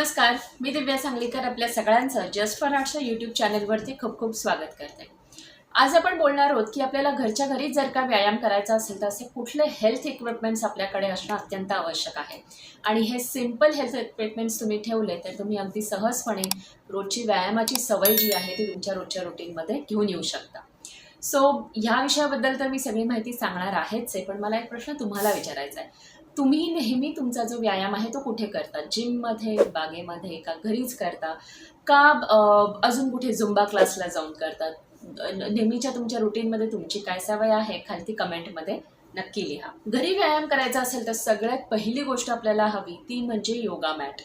नमस्कार मी दिव्या सांगलीकर आपल्या सगळ्यांचं जस्ट फॉर आर्ट्सच्या यूट्यूब चॅनलवरती खूप खूप स्वागत करते. आज आपण बोलणार आहोत की आपल्याला घरच्या घरी जर का व्यायाम करायचा असेल तर असे कुठले हेल्थ इक्विपमेंट्स आपल्याकडे असणं अत्यंत आवश्यक आहे. आणि हे सिंपल हेल्थ इक्विपमेंट्स तुम्ही ठेवले तर तुम्ही अगदी सहजपणे रोजची व्यायामाची सवय जी आहे ती तुमच्या रोजच्या रुटीनमध्ये घेऊन येऊ शकता. सो ह्या विषयाबद्दल तर मी सगळी माहिती सांगणार आहेच आहे पण मला एक प्रश्न तुम्हाला विचारायचा आहे. तुम्ही नेहमी तुमचा जो व्यायाम आहे तो कुठे करता? जिममध्ये बागेमध्ये का घरीच करता? का अजून कुठे झुंबा क्लासला जाऊन करतात नेहमीच्या तुमच्या रुटीनमध्ये तुमची काय सवय आहे? खालती कमेंटमध्ये नक्की लिहा. घरी व्यायाम करायचा असेल तर सगळ्यात पहिली गोष्ट आपल्याला हवी ती म्हणजे योगा मॅट.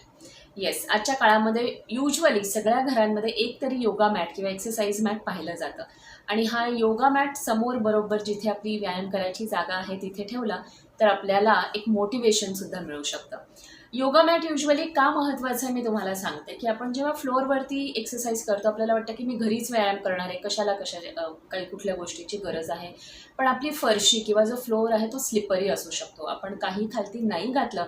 येस आजच्या काळामध्ये युजली सगळ्या घरांमध्ये एक तरी योगा मॅट किंवा एक्सरसाइज मॅट पाहिलं जातं. आणि हा योगा मॅट समोर बरोबर जिथे आपली व्यायाम करायची जागा आहे तिथे ठेवला तर आपल्याला एक मोटिवेशन सुद्धा मिळू शकतं. योगा मॅट युजली का महत्त्वाचं आहे मी तुम्हाला सांगते की आपण जेव्हा फ्लोअरवरती एक्सरसाइज करतो आपल्याला वाटतं की मी घरीच व्यायाम करणार आहे कशाला कशा काही कुठल्या गोष्टीची गरज आहे. पण आपली फरशी किंवा जो फ्लोअर आहे तो स्लिपरी असू शकतो. आपण काही खालती नाही घातलं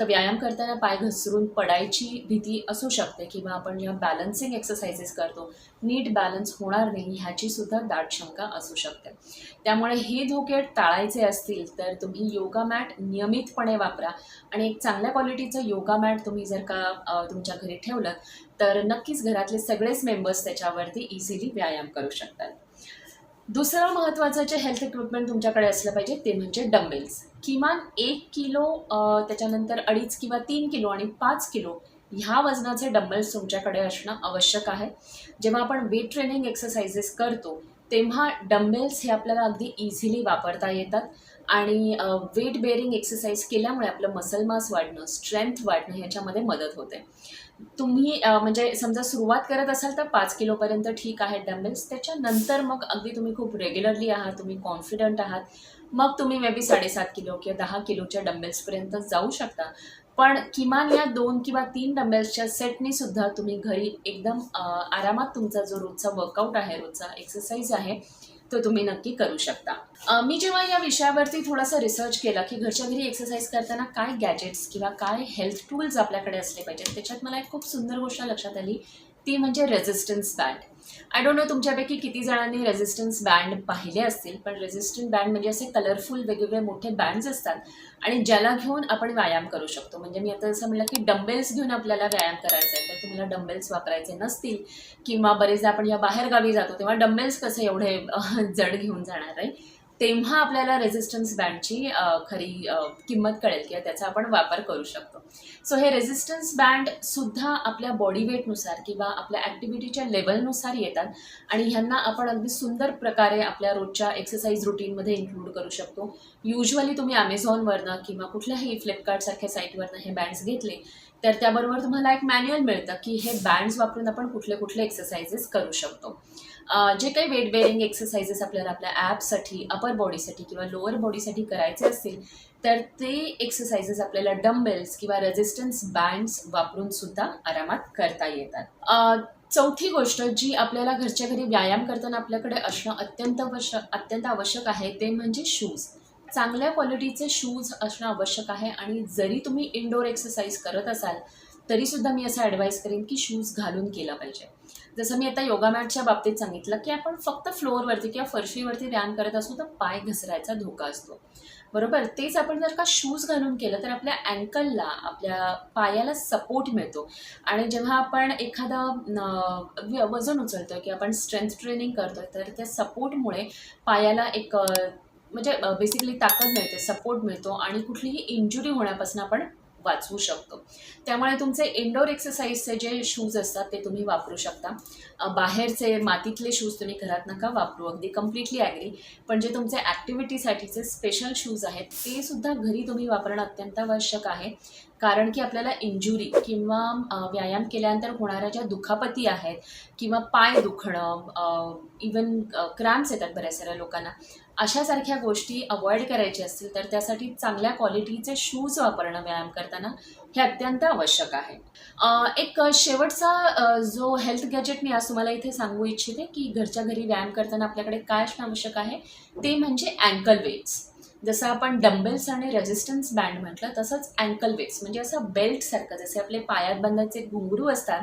तर व्यायाम करताना पाय घसरून पडायची भीती असू शकते किंवा आपण जेव्हा बॅलन्सिंग एक्सरसाइजेस करतो नीट बॅलन्स होणार नाही ह्याची सुद्धा दाट शंका असू शकते. त्यामुळे हे धोके टाळायचे असतील तर तुम्ही योगा मॅट नियमितपणे वापरा आणि एक चांगल्या क्वालिटीचं योगा मॅट तुम्ही जर का तुमच्या घरी ठेवलं तर नक्कीच घरातले सगळेच मेंबर्स त्याच्यावरती इझिली व्यायाम करू शकतात. दुसरं महत्त्वाचं जे हेल्थ इक्विपमेंट तुमच्याकडे असलं पाहिजे ते म्हणजे डंबेल्स किमान एक किलो त्याच्यानंतर अडीच किंवा तीन किलो आणि पाच किलो ह्या वजनाचे डंबल्स तुमच्याकडे असणं आवश्यक आहे. जेव्हा आपण वेट ट्रेनिंग एक्सरसाइजेस करतो तेव्हा डंबेल्स हे आपल्याला अगदी इझिली वापरता येतात आणि वेट बेअरिंग एक्सरसाइज केल्यामुळे आपलं मसल मास वाढणं स्ट्रेंथ वाढणं ह्याच्यामध्ये मदत होते. तुम्ही म्हणजे समजा सुरुवात करत असाल तर पाच किलोपर्यंत ठीक आहे डंबेल्स. त्याच्यानंतर मग अगदी तुम्ही खूप रेग्युलरली आहात तुम्ही कॉन्फिडंट आहात. मग तुम्ही मे बी साडेसात किलो किंवा दहा किलोच्या डंबेल्सपर्यंत जाऊ शकता. पण किमान या दोन किंवा तीन डंबेल्सच्या सेटनी सुद्धा तुम्ही घरी एकदम आरामात तुमचा जो रोजचा वर्कआउट आहे रोजचा एक्सरसाइज आहे तो तुम्ही नक्की करू शकता. मी जेव्हा या विषयावरती थोडासा रिसर्च केला की घरच्या घरी एक्सरसाइज करताना काय गॅजेट्स किंवा काय हेल्थ टूल्स आपल्याकडे असले पाहिजेत त्याच्यात मला एक खूप सुंदर गोष्ट लक्षात आली. ती म्हणजे resistance band I don't know तुमच्यापैकी किती जणांनी रेझिस्टन्स बँड पाहिले असतील पण रेझिस्टंट बँड म्हणजे असे कलरफुल वेगवेगळे मोठे बँड्स असतात आणि ज्याला घेऊन आपण व्यायाम करू शकतो. म्हणजे मी आता असं म्हटलं की डंबेल्स घेऊन आपल्याला व्यायाम करायचा आहे तर तुम्हाला डंबेल्स वापरायचे नसतील किंवा बरेचदा आपण या बाहेरगावी जातो तेव्हा डंबेल्स कसे एवढे जड घेऊन जाणार आहे? तेव्हा आपल्याला रेझिस्टन्स बँडची खरी किंमत कळेल किंवा त्याचा आपण वापर करू शकतो. सो हे रेझिस्टन्स बँड सुद्धा आपल्या बॉडी वेटनुसार किंवा आपल्या ॲक्टिव्हिटीच्या लेवलनुसार येतात आणि ह्यांना आपण अगदी सुंदर प्रकारे आपल्या रोजच्या एक्सरसाइज रुटीनमध्ये इन्क्लूड करू शकतो. युजली तुम्ही ॲमेझॉनवरनं किंवा कुठल्याही फ्लिपकार्टसारख्या साईटवरनं हे बँड्स घेतले तर त्याबरोबर तुम्हाला एक मॅन्युअल मिळतं की हे बँड्स वापरून आपण कुठले कुठले एक्सरसाइजेस करू शकतो. जे काही वेट बेअरिंग एक्सरसाइजेस आपल्याला आपल्या ॲपसाठी अपर बॉडीसाठी किंवा लोअर बॉडीसाठी करायचे असतील तर ते एक्सरसाइजेस आपल्याला डंबेल्स किंवा रेझिस्टन्स बँड्स वापरून सुद्धा आरामात करता येतात. चौथी गोष्ट जी आपल्याला घरच्या घरी व्यायाम करताना आपल्याकडे असणं अत्यंत आवश्यक अत्यंत आवश्यक आहे ते म्हणजे शूज चांगल्या क्वालिटीचे शूज असणं आवश्यक आहे आणि जरी तुम्ही इनडोअर एक्सरसाइज करत असाल तरीसुद्धा मी असं ॲडवाईस करेन की शूज घालून केला पाहिजे. जसं मी आता योगा मॅटच्या बाबतीत सांगितलं की आपण फक्त फ्लोअरवरती किंवा फरशीवरती व्यायाम करत असू तर पाय घसरायचा धोका असतो. बरोबर? तेच आपण जर का शूज घालून केलं तर आपल्या अँकलला आपल्या पायाला सपोर्ट मिळतो. आणि जेव्हा आपण एखादं व्य- वजन उचलतो की आपण स्ट्रेंथ ट्रेनिंग करतोय तर त्या सपोर्टमुळे पायाला एक म्हणजे बेसिकली ताकद मिळते सपोर्ट मिळतो आणि कुठलीही इंजुरी होण्यापासून आपण वाचवू शकतो. त्यामुळे तुमचे इंडोर एक्सरसाइजचे जे शूज असतात ते तुम्ही वापरू शकता. बाहेरचे मातीतले शूज तुम्ही घरात नका वापरू. अगदी कम्प्लिटली ॲग्री पण जे तुमचे ॲक्टिव्हिटीसाठीचे स्पेशल शूज आहेत ते सुद्धा घरी तुम्ही वापरणं अत्यंत आवश्यक आहे. कारण की आपल्याला इंजुरी किंवा व्यायाम केल्यानंतर होणाऱ्या ज्या दुखापती आहेत किंवा पाय दुखणं इवन क्रॅम्प्स येतात बऱ्याच साऱ्या लोकांना अशासारख्या गोष्टी अवॉइड करायच्या असतील तर त्यासाठी चांगल्या क्वालिटीचे शूज वापरणं व्यायाम करताना हे अत्यंत आवश्यक आहे. एक शेवटचा जो हेल्थ गॅजेट मी आज तुम्हाला इथे सांगू इच्छिते की घरच्या घरी व्यायाम करताना आपल्याकडे काय असणं आवश्यक आहे ते म्हणजे अँकल वेट्स जसं आपण डंबेल्स आणि रेजिस्टन्स बँड म्हटलं तसंच अँकल वेट्स म्हणजे असं बेल्टसारखं जसे आपले पायात बांधायचे घुंगरू असतात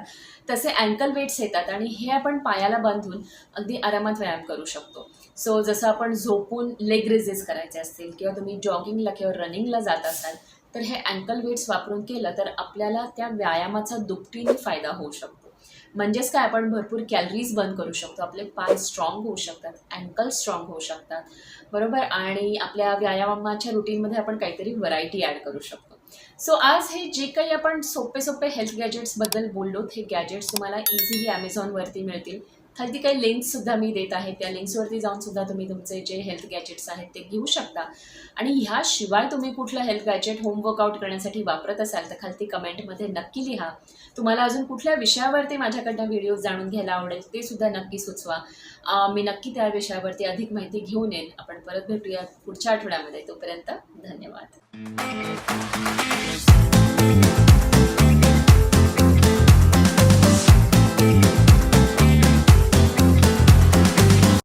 तसे अँकल वेट्स येतात आणि हे आपण पायाला बांधून अगदी आरामात व्यायाम करू शकतो. सो जसं आपण झोपून लेग रेजेस करायचे असतील किंवा तुम्ही जॉगिंगला किंवा रनिंगला जात असाल तर हे अँकल वेट्स वापरून केलं तर आपल्याला त्या व्यायामाचा दुपटीने फायदा होऊ शकतो. म्हणजेच काय आपण भरपूर कॅलरीज बर्न करू शकतो. आपले पाय स्ट्रॉंग होऊ शकतात अँकल स्ट्रॉंग होऊ शकतात. बरोबर? आणि आपल्या व्यायामाच्या रुटीनमध्ये आपण काहीतरी व्हरायटी ॲड करू शकतो. सो आज हे जे काही आपण सोपे सोपे हेल्थ गॅजेट्सबद्दल बोललो हे गॅजेट्स तुम्हाला इझिली ॲमेझॉनवरती मिळतील. खालती काही लिंक्ससुद्धा मी देत आहे. त्या लिंक्सवरती जाऊन सुद्धा तुम्ही तुमचे जे हेल्थ गॅजेट्स आहेत ते घेऊ शकता. आणि ह्याशिवाय तुम्ही कुठलं हेल्थ गॅजेट होम वर्कआउट करण्यासाठी वापरत असाल तर खालती कमेंटमध्ये नक्की लिहा. तुम्हाला अजून कुठल्या विषयावरती माझ्याकडनं व्हिडिओज जाणून घ्यायला आवडेल ते सुद्धा नक्की सुचवा. मी नक्की त्या विषयावरती अधिक माहिती घेऊन येईन. आपण परत भेटूया पुढच्या आठवड्यामध्ये. तोपर्यंत धन्यवाद.